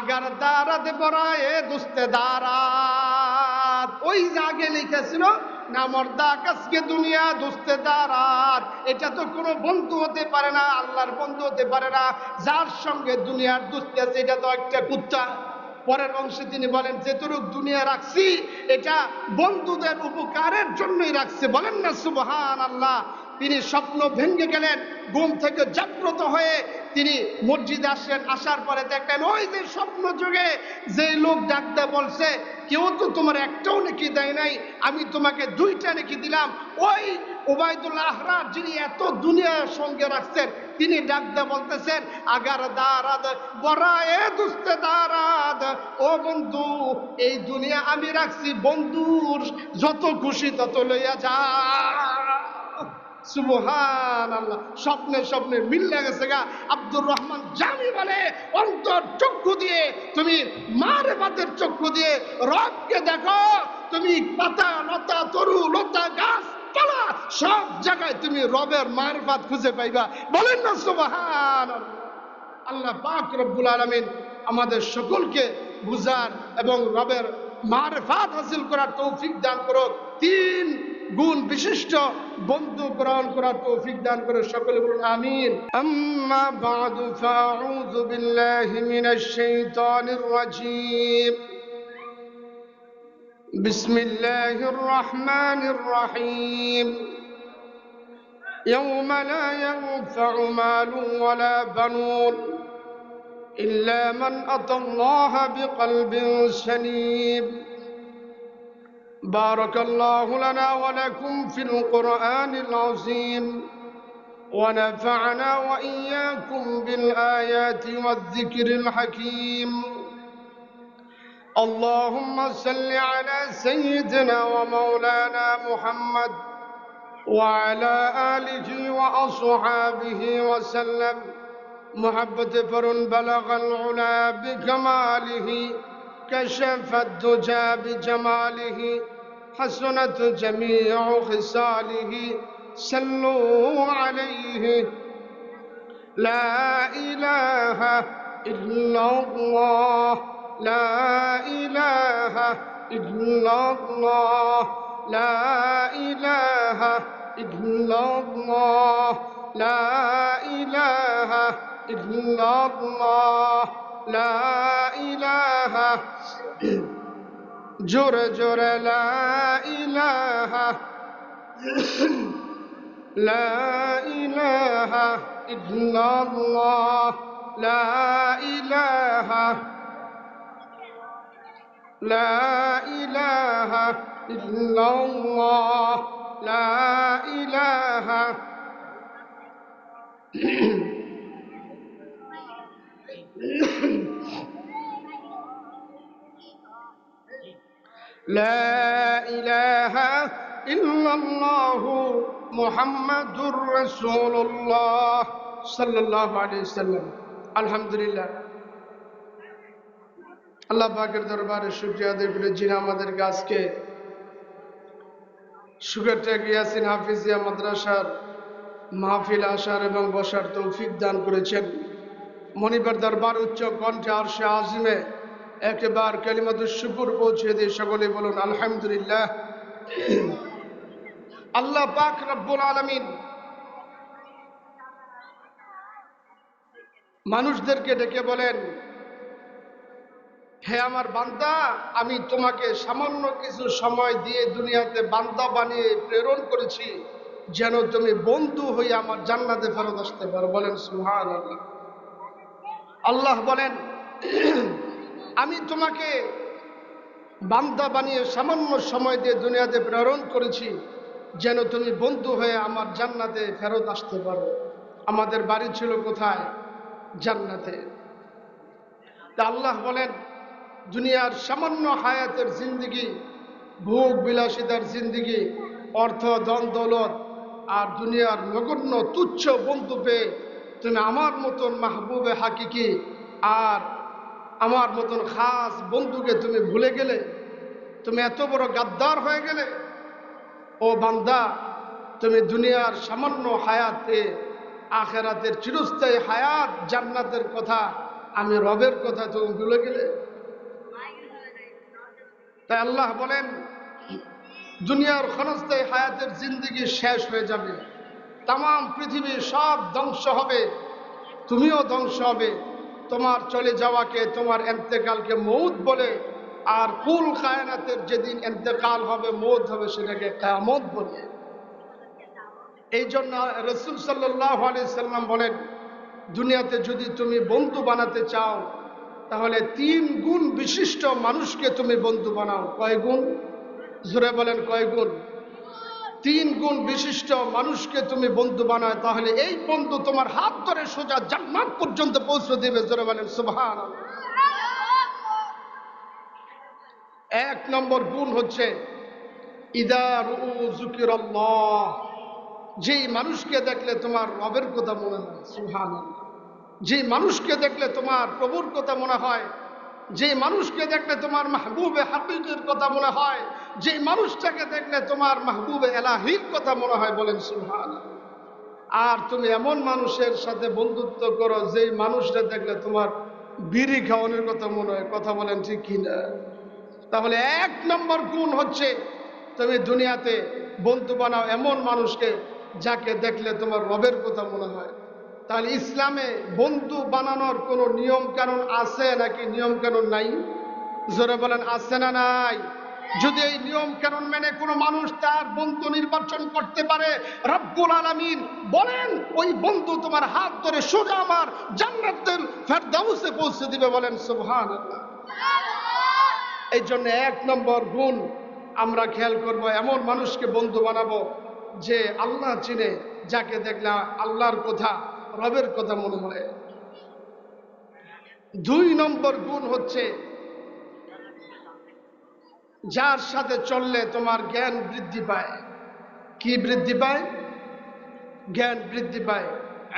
Agar দারাত বড়ায়ে দুস্তে দারাত। ওই জাগে লিখেছিল এটা তো কোনো বন্ধু হতে পারে না, আল্লাহর বন্ধু হতে পারে না। যার সঙ্গে দুনিয়ার দুস্তে আছে, এটা তো একটা কুত্তা। পরের অংশে তিনি বলেন যেতটুক দুনিয়া রাখছি, এটা বন্ধুদের উপকারের জন্যই রাখছে। বলেন না সুবহান আল্লাহ তিনি স্বপ্ন ভেঙে গেলেন, ঘুম থেকে জাগ্রত হয়ে তিনি মসজিদে আসলেন। আসার পরে দেখলেন, ওই যে স্বপ্ন যুগে যে লোক ডাকতে বলছে, কেউ তো তোমার একটাও নাকি দেয় নাই, আমি তোমাকে দুইটা নাকি দিলাম। ওই ওবায়দুল্লাহ আহরার যিনি এত দুনিয়ার সঙ্গে রাখছেন, তিনি ডাকতে বলতেছেন, আগার দারাদ বরায়ে দুস্তে দারাদ, ও বন্ধু, এই দুনিয়া আমি রাখছি, বন্ধুর যত খুশি তত লইয়া যা। দিয়ে, তুমি মারে দেখো, তুমি পাতা রবের খুঁজে পাইবা। বলেন না সুবহান আল্লাহ পাক রব্বুল আলমিন আমাদের সকলকে বুঝার এবং রবের মারফাত হাসিল করার তৌফিক দান করুক। তিন গুণ বিশিষ্ট বন্ধু গ্রহণ করার তৌফিক দান করে সকলে বলুন আমিন আম্মা বাদু ফাউযু বিল্লাহি মিনাশ শাইতানির রাজীম بسم الله الرحمن الرحيم يوم لا ينفع مال ولا بنون إلا من أتى الله بقلب سليم بارك الله لنا ولكم في القرآن العظيم ونفعنا وإياكم بالآيات والذكر الحكيم. اللهم صل على سيدنا ومولانا محمد وعلى آله وأصحابه وسلم. محبة فرن بلغ العلا بكماله. كشف الدجى بجماله حسنت جميع خصاله صلوا عليه. لا إله إلا الله لا إله إلا الله لا إله إلا الله لا إله إلا الله. لا إله جر جر لا إله لا إله إلا الله لا إله لا إله إلا الله لا إله Mm-hmm. لا إله إلا الله محمد رسول الله صلى الله عليه وسلم الحمد لله আল্লাহ পাকের দরবারে শুক্রিয়া আদায় করে যিনি আমাদের গাছকে সুগারটেক ইয়াসিন হাফিজিয়া মাদ্রাসার মাহফিল আসার এবং বসার তৌফিক দান করেছেন মনিবার দরবার উচ্চ কণ্ঠে আরশে আজিমে একেবার কালিমাতুর শুকুর পৌঁছে দিয়ে সকলে বলুন, আলহামদুলিল্লাহ। আল্লাহ পাক রব্বুল আলমিন মানুষদেরকে ডেকে বলেন, হে আমার বান্দা, আমি তোমাকে সামান্য কিছু সময় দিয়ে দুনিয়াতে বান্দা বানিয়ে প্রেরণ করেছি, যেন তুমি বন্ধু হয়ে আমার জান্নাতে ফেরত আসতে পারো। বলেন সুহান আল্লাহ আল্লাহ বলেন আমি তোমাকে বান্দা বানিয়ে সামান্য সময় দিয়ে দুনিয়াতে প্রেরণ করেছি, যেন তুমি বন্ধু হয়ে আমার জান্নাতে ফেরত আসতে পারো। আমাদের বাড়ি ছিল কোথায়? জান্নাতে। তা আল্লাহ বলেন, দুনিয়ার সামান্য হায়াতের জিন্দিগি, ভোগ বিলাসিতার জিন্দিগি, অর্থ, ধন, দৌলত, আর দুনিয়ার নগণ্য তুচ্ছ বন্ধু পেয়ে তুমি আমার মতন মাহবুবে হাকিকি আর আমার মতন খাস বন্ধুকে তুমি ভুলে গেলে, তুমি এত বড় গাদ্দার হয়ে গেলে, ও বান্দা, তুমি দুনিয়ার সামান্য হায়াতে, আখেরাতের চিরস্থায়ী হায়াত, জান্নাতের কথা, আমি রবের কথা তুমি ভুলে গেলে। তাই আল্লাহ বলেন, দুনিয়ার ক্ষণস্থায়ী হায়াতের জিন্দগি শেষ হয়ে যাবে। তাম পৃথিবী সব ধ্বংস হবে, তুমিও ধ্বংস হবে। তোমার চলে যাওয়াকে তোমার এন্তেকালকে মৌত বলে, আর কুল কায়নাতের যেদিন এন্তেকাল হবে, মৌত হবে সেটাকে কায়ামত বলে। এই জন্য রসুল সাল্লাহ আলি সাল্লাম বলেন, দুনিয়াতে যদি তুমি বন্ধু বানাতে চাও, তাহলে তিন গুণ বিশিষ্ট মানুষকে তুমি বন্ধু বানাও। কয় গুণ? জোরে বলেন কয় গুণ? তিন গুণ বিশিষ্ট মানুষকে তুমি বন্ধু বানায়, তাহলে এই বন্ধু তোমার হাত ধরে সোজা জান্নাত পর্যন্ত পৌঁছে দেবে, জোরে বলেন এক নম্বর গুণ হচ্ছে জুকির যেই মানুষকে দেখলে তোমার রবের কথা মনে হয় সুহান যে মানুষকে দেখলে তোমার প্রভুর কথা মনে হয় যে মানুষকে দেখলে তোমার মাহবুবে হাবিবের কথা মনে হয়, যে মানুষটাকে দেখলে তোমার মাহবুবে এলাহির কথা মনে হয় বলেন সুহান আর তুমি এমন মানুষের সাথে বন্ধুত্ব করো, যেই মানুষটা দেখলে তোমার বিড়ি খাওয়ানোর কথা মনে হয়, কথা বলেন ঠিক কিনা? তাহলে এক নম্বর গুণ হচ্ছে তুমি দুনিয়াতে বন্ধু বানাও এমন মানুষকে যাকে দেখলে তোমার রবের কথা মনে হয়। তাহলে ইসলামে বন্ধু বানানোর কোনো নিয়ম কানুন আছে নাকি নিয়ম কানুন নাই? জোরে বলেন, আছে না নাই? যদি এই নিয়ম কানুন মেনে কোনো মানুষ তার বন্ধু নির্বাচন করতে পারে, রব্বুল আলমিন বলেন, ওই বন্ধু তোমার হাত ধরে সোজা আমার জান্নাতের ফেরদাউসে পৌঁছে দিবে বলেন সুবহান এই জন্য এক নম্বর গুণ আমরা খেয়াল করব, এমন মানুষকে বন্ধু বানাবো যে আল্লাহ চিনে, যাকে দেখলে আল্লাহর কথা রবের কথা মনে হয় দুই নম্বর গুণ হচ্ছে, যার সাথে চললে তোমার জ্ঞান বৃদ্ধি পায়। কি বৃদ্ধি পায়? জ্ঞান বৃদ্ধি পায়।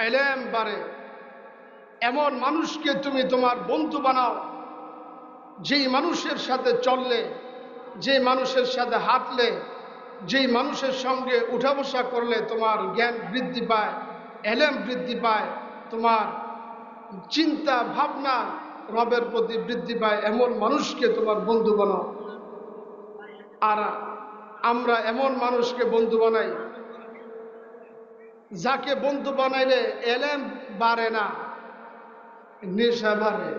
এলেম বাড়ে। এমন মানুষকে তুমি তোমার বন্ধু বানাও, যেই মানুষের সাথে চললে যে মানুষের সাথে হাঁটলে, যেই মানুষের সঙ্গে উঠা বসা করলে তোমার জ্ঞান বৃদ্ধি পায়। এলেম বৃদ্ধি পায়, তোমার চিন্তা, ভাবনা রবের প্রতি বৃদ্ধি পায়, এমন মানুষকে তোমার বন্ধু বানাও। আর আমরা এমন মানুষকে বন্ধু বানাই, যাকে বন্ধু বানাইলে এলেম বাড়ে না, নেশা বাড়ে।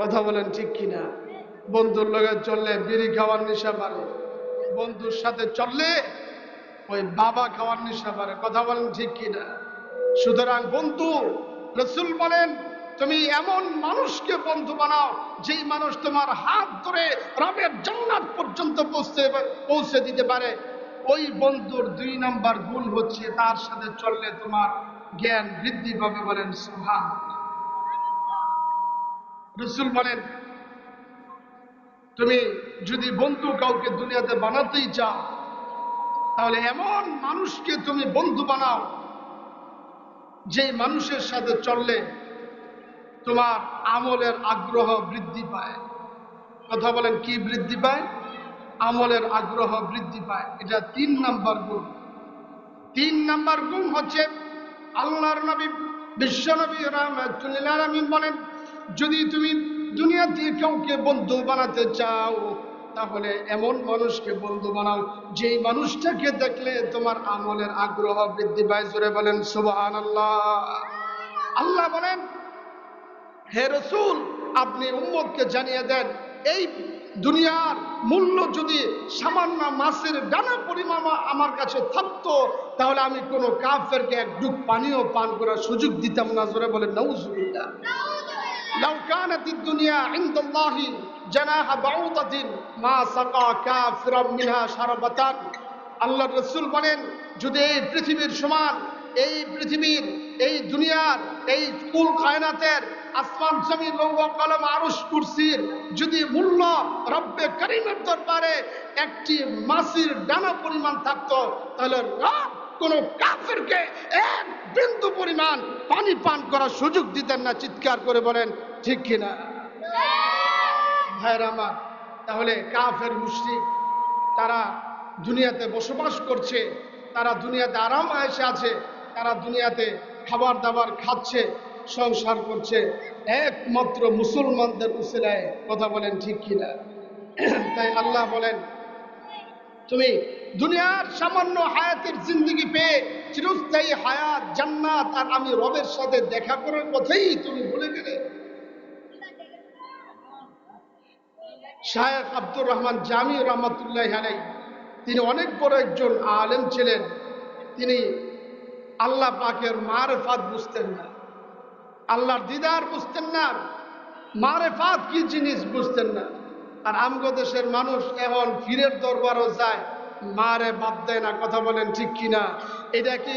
কথা বলেন ঠিক কিনা? বন্ধুর লগে চললে বিড়ি খাওয়ার নেশা বাড়ে, বন্ধুর সাথে চললে ওই বাবা খাওয়ার নেশা বাড়ে। কথা বলেন ঠিক কিনা? সুতরাং বন্ধু, রসুল বলেন, তুমি এমন মানুষকে বন্ধু বানাও, যেই মানুষ তোমার হাত ধরে রবের জান্নাত পর্যন্ত পৌঁছে পৌঁছে দিতে পারে। ওই বন্ধুর দুই নাম্বার গুণ হচ্ছে, তার সাথে চললে তোমার জ্ঞান বৃদ্ধি পাবে বলেন সুহা রসুল বলেন, তুমি যদি বন্ধু কাউকে দুনিয়াতে বানাতেই চাও, তাহলে এমন মানুষকে তুমি বন্ধু বানাও যে মানুষের সাথে চললে তোমার আমলের আগ্রহ বৃদ্ধি পায়। কথা বলেন, কি বৃদ্ধি পায়? আমলের আগ্রহ বৃদ্ধি পায়। এটা তিন নাম্বার গুণ। তিন নাম্বার গুণ হচ্ছে আল্লাহর নবী বিশ্বনবী রহমতুল্লাহ আলমিন বলেন, যদি তুমি দুনিয়া দিয়ে কাউকে বন্ধু বানাতে চাও তাহলে এমন মানুষকে বন্ধু বানাও, যেই মানুষটাকে দেখলে তোমার আমলের আগ্রহ বৃদ্ধি পায়। জোরে বলেন সুবহান আল্লাহ আল্লাহ বলেন, হে রসুল, আপনি উম্মতকে জানিয়ে দেন, এই দুনিয়ার মূল্য যদি সামান্য মাছের ডানা পরিমাণ আমার কাছে থাকতো, তাহলে আমি কোনো কাফেরকে এক ডুব পানিও পান করার সুযোগ দিতাম না। জোরে বলেন নৌজুবিল্লাহ আল্লাহ রসুল বলেন, যদি এই পৃথিবীর সমান, এই পৃথিবীর, এই দুনিয়ার, এই কুল কায়নাতের আসমান জমি লৌ কলম আরুষ কুরসির যদি মূল্য রব্বে করিমের দরবারে একটি মাসির ডানা পরিমাণ থাকতো, তাহলে রাত কোন কাফেরকে এক বিন্দু পরিমাণ পানি পান করার সুযোগ দিতেন না, চিৎকার করে বলেন, ঠিক কিনা? ভাইয়ের আমার, তাহলে কাফের মুশরিক তারা দুনিয়াতে বসবাস করছে, তারা দুনিয়াতে আরাম এসে আছে, তারা দুনিয়াতে খাবার দাবার খাচ্ছে, সংসার করছে, একমাত্র মুসলমানদের উসিলায় কথা বলেন, ঠিক কিনা? তাই আল্লাহ বলেন তুমি দুনিয়ার সামান্য হায়াতের জিন্দগি পেয়ে চিরস্থায়ী হায়াত, জান্নাত আর আমি রবের সাথে দেখা করার কথাই তুমি ভুলে গেলে। শায়েখ আব্দুর রহমান জামি রহমতুল্লাহ আলাই তিনি অনেক বড় একজন আলেম ছিলেন। তিনি আল্লাহ পাকের মারেফাত বুঝতেন না। আল্লাহর দিদার বুঝতেন না। মারেফাত কি জিনিস বুঝতেন না। আর আমগো দেশের মানুষ এখন ফিরের দরবারও যায়, মারে বাদ দেয় না, কথা বলেন ঠিক কিনা? এটা কি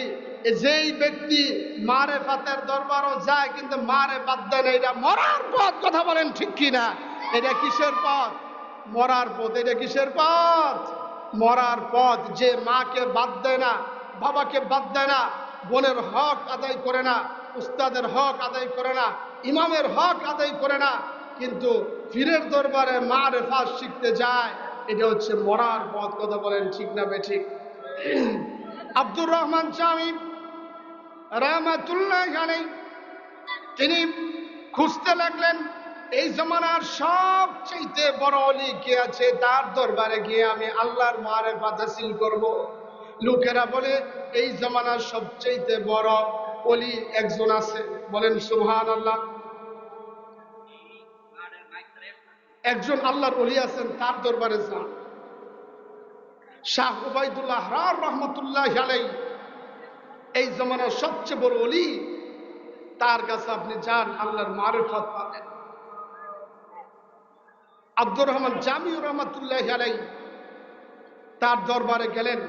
যেই ব্যক্তি মারে ফাতের দরবারও যায়, কিন্তু মারে বাদ দেয় না, এটা মরার পথ, কথা বলেন ঠিক কিনা? এটা কিসের পথ? মরার পথ, এটা কিসের পথ? মরার পথ, যে মাকে বাদ দেয় না, বাবাকে বাদ দেয় না, বোনের হক আদায় করে না, উস্তাদের হক আদায় করে না, ইমামের হক আদায় করে না কিন্তু ফিরের দরবারে মা রেফাজ শিখতে যায়, এটা হচ্ছে মরার পথ, কথা বলেন ঠিক না বে ঠিক আব্দুর রহমান স্বামী রহমাতুল্লাহ জানেই তিনি খুঁজতে লাগলেন, এই জমানার সবচেয়ে বড় অলি কে আছে? তার দরবারে গিয়ে আমি আল্লাহর মারে হাসিল করব। লোকেরা বলে, এই জমানার সবচেয়ে বড় অলি একজন আছে। বলেন সুহান আল্লাহ একজন আল্লাহর অলি আছেন, তার দরবারে যান। শাহ উবাইদুল্লাহ রার রহমতুল্লাহ আলাই এই জমানার সবচেয়ে বড় অলি তার কাছে আপনি যান, আল্লাহর মারেফত পাবেন। আব্দুর রহমান জামিউর রহমতুল্লাহ আলাই তার দরবারে গেলেন,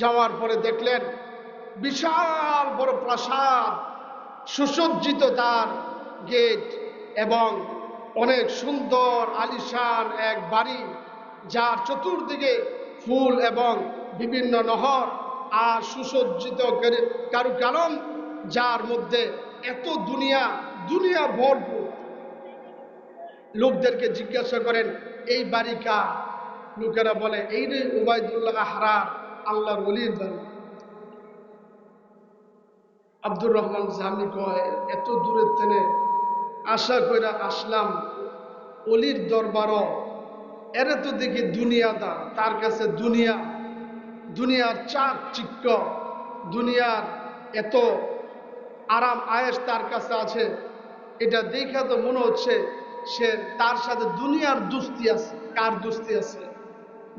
যাওয়ার পরে দেখলেন বিশাল বড় প্রাসাদ, সুসজ্জিত তার গেট এবং অনেক সুন্দর আলিশান এক বাড়ি, যার চতুর্দিকে ফুল এবং বিভিন্ন নহর আর সুসজ্জিত কারুকালম যার মধ্যে এত দুনিয়া দুনিয়া ভরপুর। লোকদেরকে জিজ্ঞাসা করেন, এই বাড়ি কার? লোকেরা বলে, এই রে উবায়দুল্লাহ আহরা আল্লাহর অলির বাড়ি। আব্দুর রহমান জামি কয়, এত দূরের তেনে আশা করে আসলাম, অলির দরবার এর তো দেখি দুনিয়াদার, তার কাছে দুনিয়া, দুনিয়ার চার চিক্ক, দুনিয়ার এত আরাম আয়েস তার কাছে আছে। এটা দেখে তো মনে হচ্ছে সে তার সাথে দুনিয়ার দুস্তি আছে, কার দুস্তি আছে?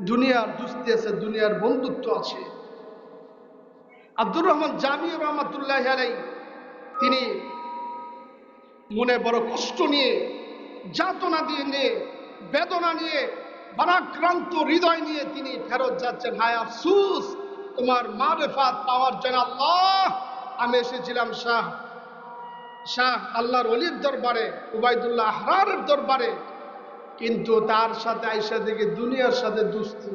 দুনিয়ার দুস্তি আছে, দুনিয়ার বন্ধুত্ব আছে। আব্দুর রহমান জামি রহমতুল্লাহ আলাই তিনি মনে বড় কষ্ট নিয়ে, যাতনা দিয়ে নিয়ে, বেদনা নিয়ে, বারাক্রান্ত হৃদয় নিয়ে তিনি ফেরত যাচ্ছেন। হায় আফসুস, তোমার মারেফাত পাওয়ার জন্য আল্লাহ, আমি এসেছিলাম শাহ শাহ আল্লাহর অলির দরবারে, উবায়দুল্লাহ আহরারের দরবারে। কিন্তু তার সাথে আইসা দিকে দুনিয়ার সাথে দুস্তি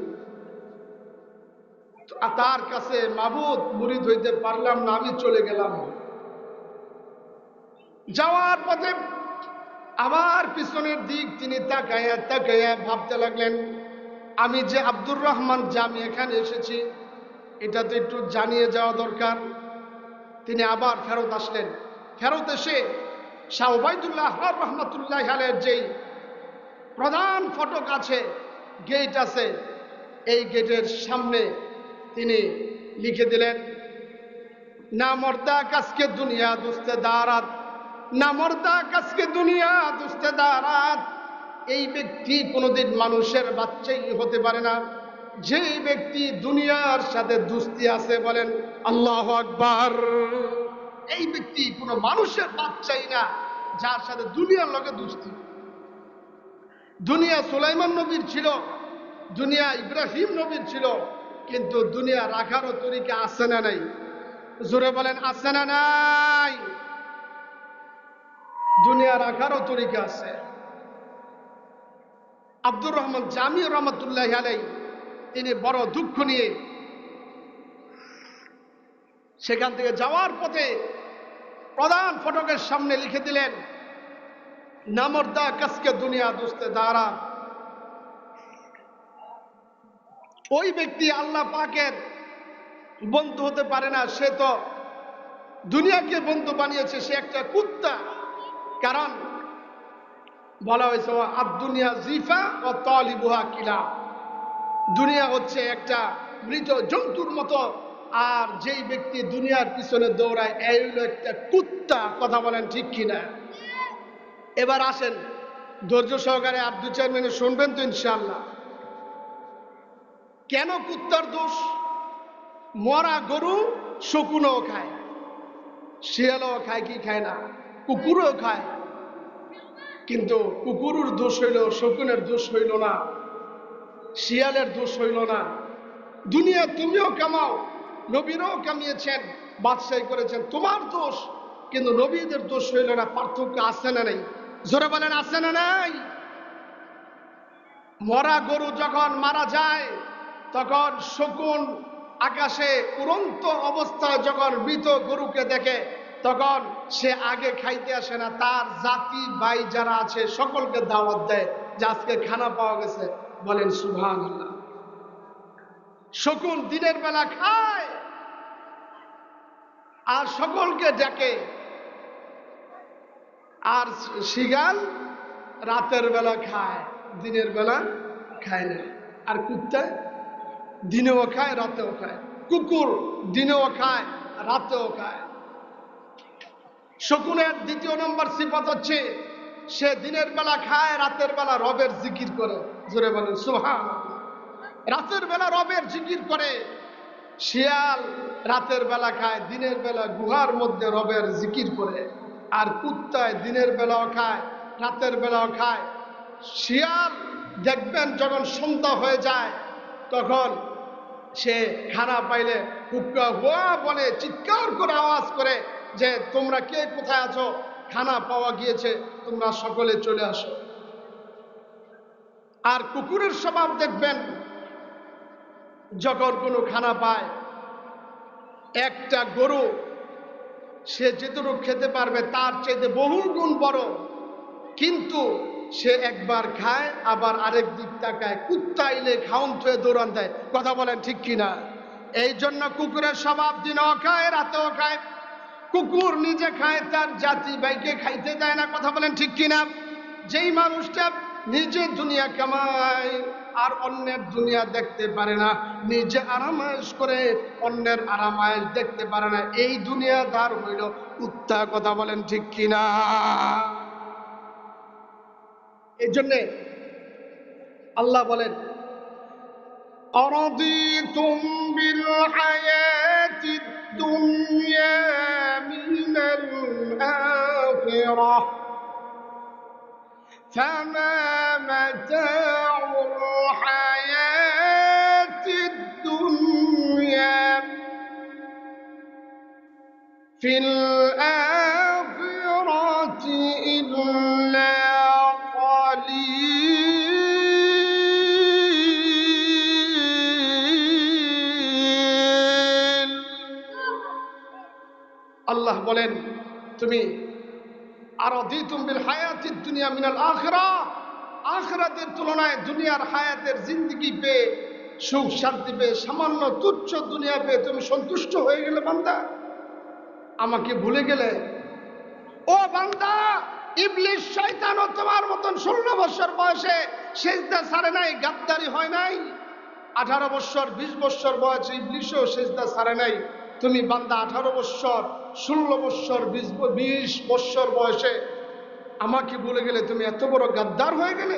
তার কাছে মাবুদ, মুরিদ হইতে পারলাম না, আমি চলে গেলাম। যাওয়ার পথে আবার পিছনের দিক তিনি তাকাইয়া তাকাইয়া ভাবতে লাগলেন, আমি যে আব্দুর রহমান জামি এখানে এসেছি, এটা তো একটু জানিয়ে যাওয়া দরকার। তিনি আবার ফেরত আসলেন। ফেরত এসে শাহ ওবায়দুল্লাহ রহমতুল্লাহ আলের যেই প্রধান ফটক আছে গেট আছে, এই গেটের সামনে তিনি লিখে দিলেন, না মর্দা কাজকে দুনিয়া দুস্তে দাঁড়াত না মর্দা, কাজকে দুনিয়া দুস্তে দাঁড়াত এই ব্যক্তি কোনোদিন মানুষের বাচ্চাই হতে পারে না। যে ব্যক্তি দুনিয়ার সাথে দুস্তি আছে বলেন, আল্লাহ আকবার। এই ব্যক্তি কোনো মানুষের বাচ্চাই না, যার সাথে দুনিয়ার লগে দুস্তি। দুনিয়া সুলাইমান নবীর ছিল, দুনিয়া ইব্রাহিম নবীর ছিল, কিন্তু দুনিয়া রাখারও তরিকা আছে না নাই। জোরে বলেন, আছে না নাই? দুনিয়া রাখারও তরিকা আছে। আব্দুর রহমান জামি রহমতুল্লাহ আলাই তিনি বড় দুঃখ নিয়ে সেখান থেকে যাওয়ার পথে প্রধান ফটকের সামনে লিখে দিলেন, নামর্দা কাসকে দুনিয়া দুস্তে দাঁড়া ওই ব্যক্তি আল্লাহ পাকের বন্ধু হতে পারে না, সে তো দুনিয়াকে বন্ধু বানিয়েছে, সে একটা কুত্তা। কারণ বলা হয়েছে আর দুনিয়া জিফা ও তলিবুহা কিলা। দুনিয়া হচ্ছে একটা মৃত জন্তুর মতো, আর যেই ব্যক্তি দুনিয়ার পিছনে দৌড়ায়, এই হলো একটা কুত্তা। কথা বলেন ঠিক কিনা? এবার আসেন, ধৈর্য সহকারে চার মিনিট শুনবেন তো ইনশাল্লাহ কেন কুত্তার দোষ? মরা গরু শকুনও খায়, শিয়ালও খায় কি খায় না? কুকুরও খায়। কিন্তু কুকুরের দোষ হইল, শকুনের দোষ হইল না, শিয়ালের দোষ হইল না। দুনিয়া তুমিও কামাও, নবীরাও কামিয়েছেন, বাদশাহী করেছেন, তোমার দোষ। কিন্তু নবীদের দোষ হইল না, পার্থক্য আছে না নেই? জোরে বলেন, আছে না নাই? মরা গরু যখন মারা যায়, তখন শকুন আকাশে উড়ন্ত অবস্থায় যখন মৃত গরুকে দেখে তখন সে আগে খাইতে আসে না। তার জাতি, ভাই যারা আছে, সকলকে দাওয়াত দেয় যে আজকে খানা পাওয়া গেছে। বলেন সুভান শকুন দিনের বেলা খায় আর সকলকে ডেকে। আর শিগাল রাতের বেলা খায়, দিনের বেলা খায় না। আর কুত্তা দিনেও খায়, রাতেও খায়। কুকুর দিনেও খায়, রাতেও খায়। শকুনের দ্বিতীয় নম্বর সিফত হচ্ছে, সে দিনের বেলা খায়, রাতের বেলা রবের জিকির করে। জোরে বলেন সুহান রাতের বেলা রবের জিকির করে, শিয়াল রাতের বেলা খায়, দিনের বেলা গুহার মধ্যে রবের জিকির করে, আর কুত্তায় দিনের বেলাও খায়, রাতের বেলাও খায়। শিয়াল দেখবেন যখন সন্ধ্যা হয়ে যায়, তখন সে খানা পাইলে হুক্কা হুয়া বলে, চিৎকার করে আওয়াজ করে যে তোমরা কে, কোথায় আছো? খানা পাওয়া গিয়েছে, তোমরা সকলে চলে আসো। আর কুকুরের স্বভাব দেখবেন, যখন কোনো খানা পায়, একটা গরু, সে যেটুকু খেতে পারবে, তার চাইতে বহু গুণ বড়। কিন্তু সে একবার খায়, আবার আরেক দিক তাকায় কুত্তা এলে খাউন থুয়ে দৌড়ান দেয়। কথা বলেন ঠিক কিনা? এই জন্য কুকুরের স্বভাব দিনও খায় রাতেও খায় কুকুর নিজে খায়, তার জাতি ভাইকে খাইতে দেয় না। কথা বলেন ঠিক কিনা? যেই মানুষটা নিজে দুনিয়া কামায়, আর অন্যের দুনিয়া দেখতে পারে না। নিজে আরামায়স করে, অন্যের আরামায়স দেখতে পারে না। এই দুনিয়া তার হইল উত্তা কথা বলেন ঠিক কিনা? এই জন্যে আল্লাহ বলেন অরদি তুমি দুনিয়া। الآخرة. فما متاع الحياة الدنيا في الآخرة মিনাল আখরা, আখরাতের তুলনায় দুনিয়ার হায়াতের জিন্দিগি পেয়ে সুখ শান্তি পেয়ে সামান্য তুচ্ছ দুনিয়া পেয়ে তুমি সন্তুষ্ট হয়ে গেলে বান্দা। আমাকে ভুলে গেলে, ও বান্দা ইবলিশ শয়তানও তোমার মতন ষোলো বছর বয়সে সেজদা ছাড়ে নাই, গাদ্দারি হয় নাই। আঠারো বছর, বিশ বছর বয়সে ইবলিশও সেজদা ছাড়ে নাই। তুমি বান্দা, আঠারো বছর, ষোলো বছর, বিশ বিশ বছর বয়সে আমাকে বলে গেলে তুমি এত বড় গাদ্দার হয়ে গেলে।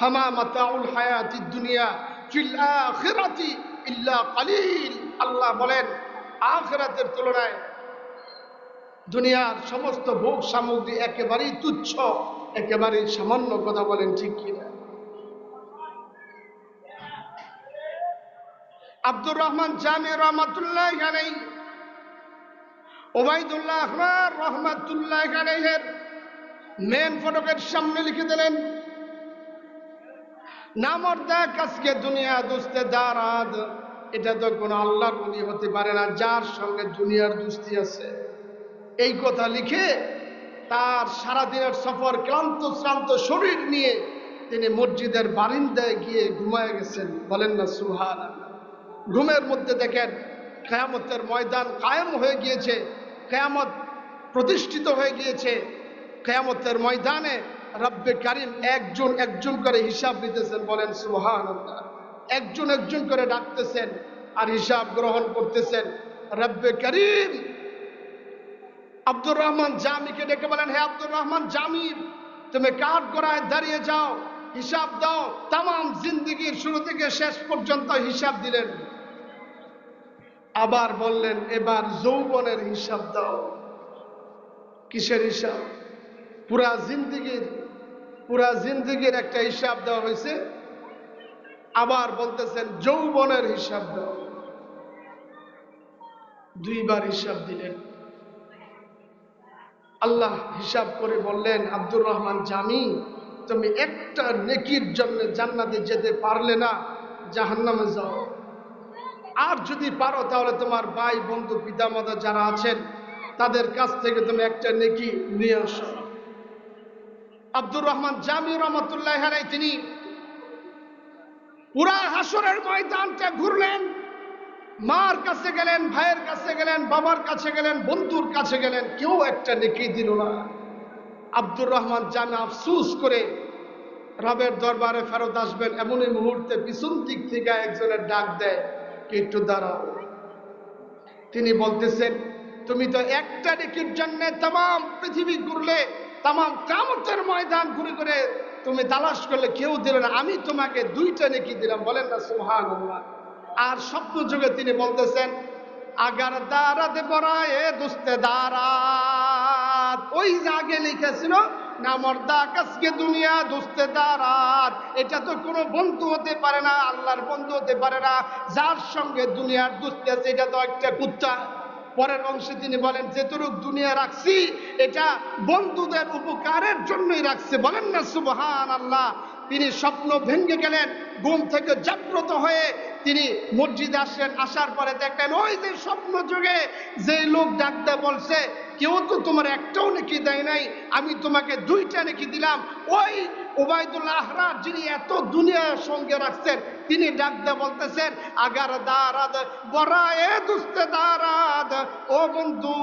হামা মাতাউল হায়াতি দুনিয়া ফিল আখিরাতি ইল্লা কালিল। আল্লাহ বলেন, আখিরাতের তুলনায় দুনিয়ার সমস্ত ভোগ সামগ্রী একেবারেই তুচ্ছ, একেবারেই সামান্য কথা বলেন ঠিক কিনা? আব্দুর রহমান জামি রহমতুল্লাহ আলাই ওবায়দুল্লাহ আহমার রহমতুল্লাহ আলাইহের মেন ফটকের সামনে লিখে দিলেন নামর দেখ আজকে দুনিয়া দুস্তে দারাদ। এটা তো কোনো আল্লাহর বলি হতে পারে না, যার সঙ্গে দুনিয়ার দুস্তি আছে। এই কথা লিখে তার সারাদিনের সফর ক্লান্ত, শ্রান্ত শরীর নিয়ে তিনি মসজিদের বারিন্দায় গিয়ে ঘুমায় গেছেন। বলেন না সুহান ঘুমের মধ্যে দেখেন, কেয়ামতের ময়দান কায়েম হয়ে গিয়েছে। কেয়ামত প্রতিষ্ঠিত হয়ে গিয়েছে। কেয়ামতের ময়দানে রব্বে কারিম একজন একজন করে হিসাব নিতেছেন বলেন সুহান একজন একজন করে ডাকতেছেন আর হিসাব গ্রহণ করতেছেন। রব্বে করিম আব্দুর রহমান জামিকে ডেকে বলেন, হে আব্দুর রহমান জামি তুমি কাঠ গড়ায় দাঁড়িয়ে যাও? হিসাব দাও। তাম জিন্দিগির শুরু থেকে শেষ পর্যন্ত হিসাব দিলেন। আবার বললেন, এবার যৌবনের হিসাব দাও। কিসের হিসাব? পুরা জিন্দিগির পুরা জিন্দিগির একটা হিসাব দেওয়া হয়েছে। আবার বলতেছেন, যৌবনের হিসাব দাও। দুইবার হিসাব দিলেন। আল্লাহ হিসাব করে বললেন, আব্দুর রহমান জামি তুমি একটা নেকির জন্য জান্নাতে যেতে পারলে না, জাহান্নামে যাও। আর যদি পারো তাহলে তোমার ভাই, বন্ধু, পিতামাতা যারা আছেন, তাদের কাছ থেকে তুমি একটা নেকি নিয়ে আসো। আব্দুর রহমান জামি রহমতুল্লাহ তিনি পুরা হাসরের ময়দানটা ঘুরলেন। মার কাছে গেলেন, ভাইয়ের কাছে গেলেন, বাবার কাছে গেলেন, বন্ধুর কাছে গেলেন, কেউ একটা নেকি দিল না। আব্দুর রহমান জামি আফসুস করে রবের দরবারে ফেরত আসবেন, এমনই মুহূর্তে পিছন দিক থেকে একজনের ডাক দেয় একটু দাঁড়াও। তিনি বলতেছেন, তুমি তো একটা নেকির জন্য তাম পৃথিবী ঘুরলে তাম কামতের ময়দান ঘুরে করে তুমি তালাশ করলে, কেউ দিল না। আমি তোমাকে দুইটা নেকি দিলাম। বলেন না সুহান আর স্বপ্ন যুগে তিনি বলতেছেন, আগার দারাতে পড়ায় দুস্তে দারাত। ওই আগে লিখেছিল না মর্দা দুনিয়া দুস্তে এটা তো কোনো বন্ধু হতে পারে না, আল্লাহর বন্ধু হতে পারে না। যার সঙ্গে দুনিয়ার দুস্তে আছে, এটা তো একটা কুত্তা। পরের অংশে তিনি বলেন যেতটুক দুনিয়া রাখছি, এটা বন্ধুদের উপকারের জন্যই রাখছে। বলেন না সুবহান আল্লাহ তিনি স্বপ্ন ভেঙে গেলেন, ঘুম থেকে জাগ্রত হয়ে তিনি মসজিদে আসলেন। আসার পরে দেখলেন, ওই যে স্বপ্ন যুগে যে লোক ডাকতে বলছে, কেউ তো তোমার একটাও নাকি দেয় নাই, আমি তোমাকে দুইটা নাকি দিলাম। ওই ওবায়দুল্লাহ আহরার যিনি এত দুনিয়ার সঙ্গে রাখছেন, তিনি ডাকতে বলতেছেন, আগার দারাদ বরায়ে দুস্তে দারাদ, ও বন্ধু,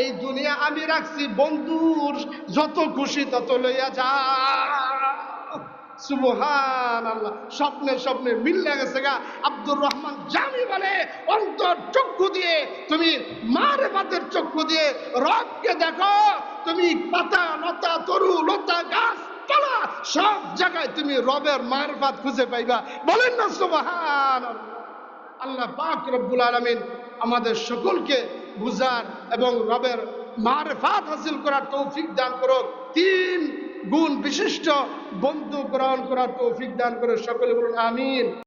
এই দুনিয়া আমি রাখছি, বন্ধুর যত খুশি তত লইয়া যা। তুমি মারে রবের মারফাত খুঁজে পাইবা। বলেন না সুবহান আল্লাহ পাক রব্বুল আলমিন আমাদের সকলকে বুঝার এবং রবের মারফাত হাসিল করার তৌফিক দান করুক। তিন গুণ বিশিষ্ট বন্ধু গ্রহণ করার তৌফিক দান করে সকলে বলুন আমিন।